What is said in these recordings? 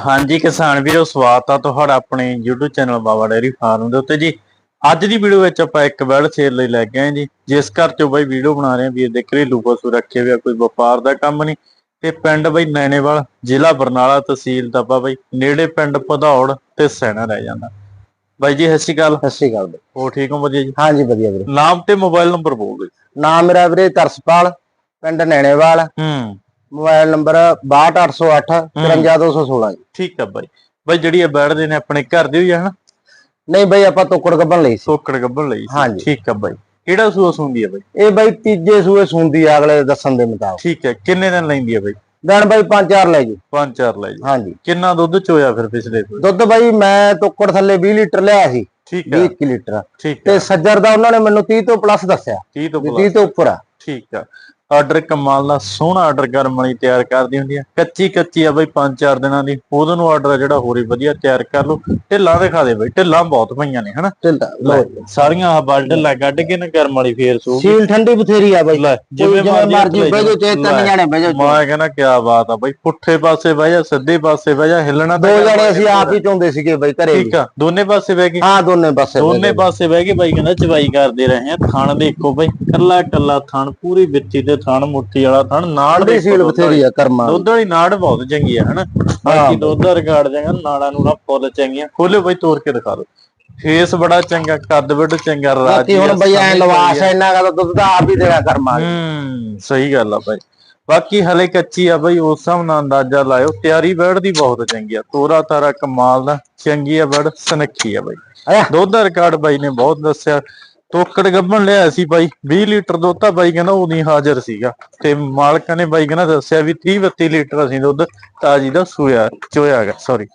ਹਾਂਜੀ ਕਿਸਾਨ ਵੀਰੋ ਸਵਾਗਤ ਆ ਤੁਹਾਡਾ ਆਪਣੇ YouTube channel Baba dairy farm ਦੇ ਉੱਤੇ। ਜੀ ਅੱਜ ਦੀ ਵੀਡੀਓ ਵਿੱਚ ਆਪਾਂ ਇੱਕ ਬੈਲ ਸੇਲ ਲਈ ਲੈ ਕੇ ਆਏ ਜੀ। ਜਿਸ ਘਰ ਚੋਂ ਬਾਈ ਵੀਡੀਓ ਬਣਾ ਰਹੇ ਆ ਵੀਰ ਦੇ ਘਰੇਲੂ ਪਸ਼ੂ ਰੱਖੇ ਹੋਏ ਆ ਕੋਈ ਵਪਾਰ ਦਾ ਕੰਮ ਨਹੀਂ। ਤੇ ਪਿੰਡ ਬਾਈ ਨੈਣੇਵਾਲ ਜ਼ਿਲ੍ਹਾ ਬਰਨਾਲਾ ਤਹਿਸੀਲ ਦੱਬਾ ਬਾਈ ਨੇੜੇ ਪਿੰਡ ਭਦੌੜ ਤੇ ਸੈਣਾ ਰਹਿ ਜਾਂਦਾ। ਬਾਈ ਜੀ ਸਤਿ ਸ਼੍ਰੀ ਅਕਾਲ। ਸਤਿ ਸ਼੍ਰੀ ਅਕਾਲ। ਹੋ ਠੀਕ ਹੋ? ਵਧੀਆ ਜੀ? ਹਾਂਜੀ ਵਧੀਆ ਵੀਰੇ। ਨਾਮ ਤੇ ਮੋਬਾਈਲ ਨੰਬਰ ਬੋਲ ਦਿਓ। ਨਾਮ ਮੇਰਾ ਵੀਰੇ ਤਰਸਪਾਲ ਪਿੰਡ ਨੈਣੇਵਾਲ। ਹੂੰ। ਮੋਬਾਈਲ ਨੰਬਰ 62808 54216 ਜੀ। ਠੀਕ ਆ ਬਾਈ। ਬਾਈ ਜਿਹੜੀ ਇਹ ਬੈਠਦੇ ਨੇ ਆਪਣੇ ਘਰ ਦੇ ਹੋਈ ਆ ਹਨਾ? ਨਹੀਂ ਬਈ ਆਪਾਂ ਤੋਕੜ ਗੱਬਣ ਲਈ ਸੀ। ਸੋਕੜ ਗੱਭਣ ਲਈ ਸੀ। ਹਾਂਜੀ। ਠੀਕ ਆ ਬਾਈ। ਕਿਹੜਾ ਸੂਆ ਸੁੰਦੀ ਆ ਬਾਈ? ਇਹ ਬਈ ਤੀਜੇ ਸੂਏ ਸੁੰਦੀ ਆ ਅਗਲੇ ਦੱਸਣ ਦੇ ਮੁਤਾਬਕ। ਠੀਕ ਹੈ ਕਿੰਨੇ ਦਿਨ ਲੈਂਦੀ ਆ ਬਾਈ? ਦਿਨ ਬਈ 5-4 ਲੈ ਜੀ। ਪੰਜ ਚਾਰ ਲੈ ਜੀ। ਹਾਂਜੀ। ਕਿੰਨਾ ਦੁੱਧ ਚੋਇਆ ਫਿਰ ਪਿਛਲੇ ਤੋਂ ਦੁੱਧ ਬਈ ਮੈਂ ਤੋਕੜ ਥੱਲੇ 20 ਲੀਟਰ ਲਿਆ ਸੀ। ਠੀਕ ਹੈ 20 ਕੁ ਲੀਟਰ। ਠੀਕ ਹੈ ਤੇ ਸੱਜਰ ਦਾ ਉਹਨਾਂ ਨੇ ਮੈਨੂੰ 30 ਤੋਂ ਪਲੱਸ ਦੱਸਿਆ। 30 ਤੋਂ ਵੀ plus 30 ਤੋਂ ਉੱਪਰ ਆ। ਠੀਕ ਆ। ਆਰਡਰ ਕਮਾਲ ਦਾ ਸੋਹਣਾ ਆਰਡਰ ਕਰਨ ਵਾਲੀ ਤਿਆਰ ਕਰਦੀ ਹੁੰਦੀ ਆ। ਕੱਚੀ ਕੱਚੀ ਆ ਬਈ ਪੰਜ ਚਾਰ ਦਿਨਾਂ ਦੀ। ਉਹਦੋਂ ਨੂੰ ਆਰਡਰ ਜਿਹੜਾ ਹੋਰ ਹੀ ਵਧੀਆ ਤਿਆਰ ਕਰ ਲਓ। ਢਿੱਲਾਂ ਦਿਖਾ ਦੇ ਬਈ ਢਿੱਲਾਂ ਬਹੁਤ ਪਈਆਂ ਨੇ ਹਨਾ? ਢਿੱਲਾ, ਲਓ। ਸਾਰੀਆਂ ਆਹ ਬਲ ਢਿੱਲਾਂ ਕੱਢ ਕੇ ਨਾ ਗਰਮ ਵਾਲੀ ਫੇਰ ਸੂ। ਸੀਲ ਠੰਡੀ ਬਥੇਰੀ ਆ ਬਈ। ਜਿਵੇਂ ਮਰਜ਼ੀ ਬਹਿ ਜਾਓ ਚਾਹੇ ਤਿੰਨ ਜਾਣੇ ਬਹਿ ਜਾਓ ਮੈਂ ਕਹਿੰਦਾ ਕੀ ਬਾਤ ਆ ਬਈ ਪੁੱਠੇ ਪਾਸੇ ਬਹਿ ਜਾ ਸਿੱਧੇ ਪਾਸੇ ਬਹਿ ਜਾ ਹਿੱਲਣਾ ਦੋ ਤਾਂ ਜਣੇ ਅਸੀਂ ਆਪ ਹੀ ਚਾਹੁੰਦੇ ਸੀਗੇ ਬਈ ਘਰੇ ਠੀਕ ਆ ਦੋਨੇ ਪਾਸੇ ਬਹਿ ਗਏ। ਹਾਂ ਦੋਨੇ ਪਾਸੇ ਦੋਨੇ। ਪਾਸੇ ਬਹਿ ਕੇ ਬਾਈ ਕਹਿੰਦਾ ਚਵਾਈ ਕਰਦੇ ਰਹੇ ਆ ਥਣ ਦੇਖੋ ਬਾਈ ਕੱਲਾ ਕੱਲਾ ਥਣ ਪੂਰੀ ਵਿੱਚੀ ਤੇ ਥਣ ਮੁੱਠੀ ਵਾਲਾ ਥਣ ਨਾੜ ਦੇਖੋ ਸੀਲ ਬਥੇਰੀ ਆ ਕਰਮਾਂ ਦੀ। ਦੁੱਧ ਵਾਲੀ ਨਾੜ ਬਹੁਤ ਚੰਗੀ ਆ ਹਨਾ? ਬਾਕੀ ਦੁੱਧ ਦਾ ਰਿਕਾਰਡ ਚੰਗਾ ਨਾੜਾਂ ਨੂੰ ਨਾ ਫੁੱਲ ਚੰਗੀਆਂ। ਖੋਲਿਓ ਬਾਈ ਤੋੜ ਕੇ ਦਿਖਾ ਦਿਓ। ਫੇਸ ਬੜਾ ਚੰਗਾ ਕੱਦ ਵੱਡ ਚੰਗਾ ਰਾਜੀ ਬਾਕੀ ਹੁਣ ਬਈ ਐ ਲਵਾਸ ਇੰਨਾ ਕਾ ਦੁੱਧ ਦਾ ਆਪ ਹੀ ਦੇਣਾ ਕਰਮਾਂ ਦੀ। ਹੂੰ ਸਹੀ ਗੱਲ ਆ ਬਾਈ। ਬਾਕੀ ਹਲੇ ਕੱਚੀ ਆ ਬਾਈ ਉਸ ਹਿਸਾਬ ਨਾਲ ਅੰਦਾਜ਼ਾ ਲਾਇਓ। ਤਿਆਰੀ ਬੈੜ ਦੀ ਬਹੁਤ ਚੰਗੀ ਆ। ਤੋਰਾ ਤਾਰਾ ਕਮਾਲ ਦਾ ਚੰਗੀ ਆ ਬੈੜ ਸਨੱਖੀ ਆ ਬਾਈ। ਦੁੱਧ ਦਾ ਰਿਕਾਰਡ ਬਾਈ ਨੇ ਬਹੁਤ ਦੱਸਿਆ। ਤੋਕੜ ਗੱਭਣ ਲਿਆ ਸੀ ਬਾਈ 20 ਲੀਟਰ ਦੁੱਧ ਤਾਂ ਬਾਈ ਕਹਿੰਦਾ ਉਹਦੀ ਹਾਜ਼ਰ ਸੀਗਾ। ਤੇ ਮਾਲਕਾਂ ਨੇ ਬਾਈ ਕਹਿੰਦਾ ਦੱਸਿਆ ਵੀ 30 32 ਲੀਟਰ ਅਸੀਂ ਦੁੱਧ ਤਾਜੀ ਦਾ ਸੂਇਆ ਚੋਇਆਗਾ ਸੌਰੀ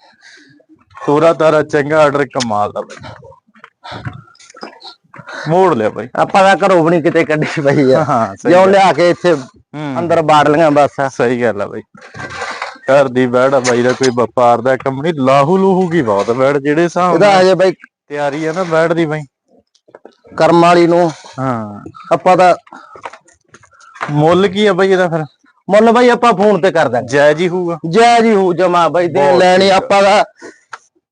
ਤੋਰਾ ਤਾਰਾ ਚੰਗਾ ਆਰਡਰ ਕਮਾਲ ਦਾ ਬਾਈ। ਮੋੜ ਲਿਆ ਬਾਈ। ਆਪਾਂ ਤਾਂ ਘਰੋਂ ਵੀ ਨੀ ਕਿਤੇ ਕੱਢੀ ਪਈ ਆ ਹਾਂ ਜਿਉਂ ਲਿਆ ਕੇ ਇੱਥੇ ਅੰਦਰ ਬਾੜ ਲੀਆਂ ਬਸ। ਸਹੀ ਗੱਲ ਆ ਬਾਈ। ਘਰ ਦੀ ਬੈੜ ਬਾਈ ਦਾ ਕੋਈ ਵਪਾਰ ਦਾ ਕੰਮ ਨਹੀਂ ਲਾਹੂ ਲੂਹੂ ਕੀ ਬਹੁਤ ਬੈੜ ਜਿਹੜੇ ਹਿਸਾਬ ਇਹਦਾ ਹਜੇ ਬਈ ਤਿਆਰੀ ਆ ਨਾ ਬੈੜ ਦੀ ਬਾਈ। ਕਰਮ ਵਾਲੀ ਨੂੰ। ਹਾਂ। ਆਪਾਂ ਤਾਂ ਮੁੱਲ ਕੀ ਆ ਬਾਈ ਇਹਦਾ ਫਿਰ? ਮੁੱਲ ਬਈ ਆਪਾਂ ਫੋਨ ਤੇ ਕਰ ਦਾਂਗੇ। ਜਾਇਜ਼ ਹੀ ਹੋਊਗਾ। ਜੈ ਜੀ ਹੋ ਜਮਾ ਬਈ ਦੇ ਲੈਣੀ ਆਪਾਂ ਦਾ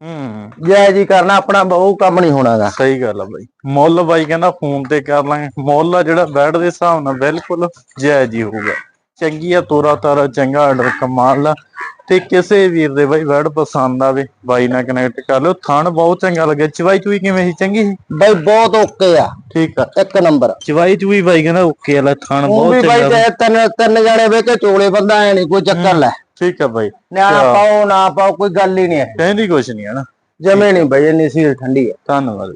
ਹੂੰ। ਜੈ ਜੀ ਕਰਨਾ ਆਪਣਾ ਬਹੁ ਕੰਮ ਨਹੀਂ ਹੋਣਾਗਾ। ਸਹੀ ਗੱਲ ਆ ਬਾਈ। ਮੁੱਲ ਬਾਈ ਕਹਿੰਦਾ ਫੋਨ ਤੇ ਕਰ ਲਾਂਗੇ। ਮੁੱਲ ਆ ਜਿਹੜਾ ਬੈਡ ਦੇ ਹਿਸਾਬ ਨਾਲ ਬਿਲਕੁਲ ਜਾਇਜ਼ ਹੀ ਹੋਊਗਾ। ਚੰਗੀ ਆ ਤੋਰਾ ਤਾਰਾ ਚੰਗਾ ਆਰਡਰ ਕਮਾਲ ਆ। ਤੇ ਕਿਸੇ ਵੀਰ ਦੇ ਬਾਈ ਬੈਡ ਪਸੰਦ ਆਵੇ ਬਾਈ ਨਾਲ ਕਨੈਕਟ ਕਰ ਲਿਓ। ਥਣ ਬਹੁਤ ਚੰਗਾ ਲੱਗਿਆ। ਚਵਾਈ ਚੂਈ ਕਿਵੇਂ ਸੀ? ਚੰਗੀ ਸੀ? ਬਈ ਬਹੁਤ ਓਕੇ ਆ। ਠੀਕ ਆ। ਇੱਕ ਨੰਬਰ। ਚਵਾਈ ਚੂਈ ਬਾਈ ਕਹਿੰਦਾ ਓਕੇ ਵਾਲਾ ਥਣ ਉਹ ਬਹੁਤ ਵੀ ਬਈ ਚੰਗਾ ਤੇ ਤਿੰਨ ਤਿੰਨ ਜਾਣੇ ਵੇ ਕੇ ਚੋਲੇ ਬੰਦਾ ਐ ਨਹੀਂ ਕੋਈ ਚੱਕਰ ਲੈ। ਠੀਕ ਆ ਬਾਈ। ਨਿਆਣਾ ਪਾਓ ਨਾ ਪਾਓ ਕੋਈ ਗੱਲ ਹੀ ਨਹੀਂ ਹੈ ਕਹਿੰਦੀ ਕੁਛ ਨਹੀਂ ਹਨਾ ਜਮੇ ਨਹੀਂ ਬਈ ਇੰਨੀ ਸੀਲ ਠੰਡੀ ਹੈ ਧੰਨਵਾਦ।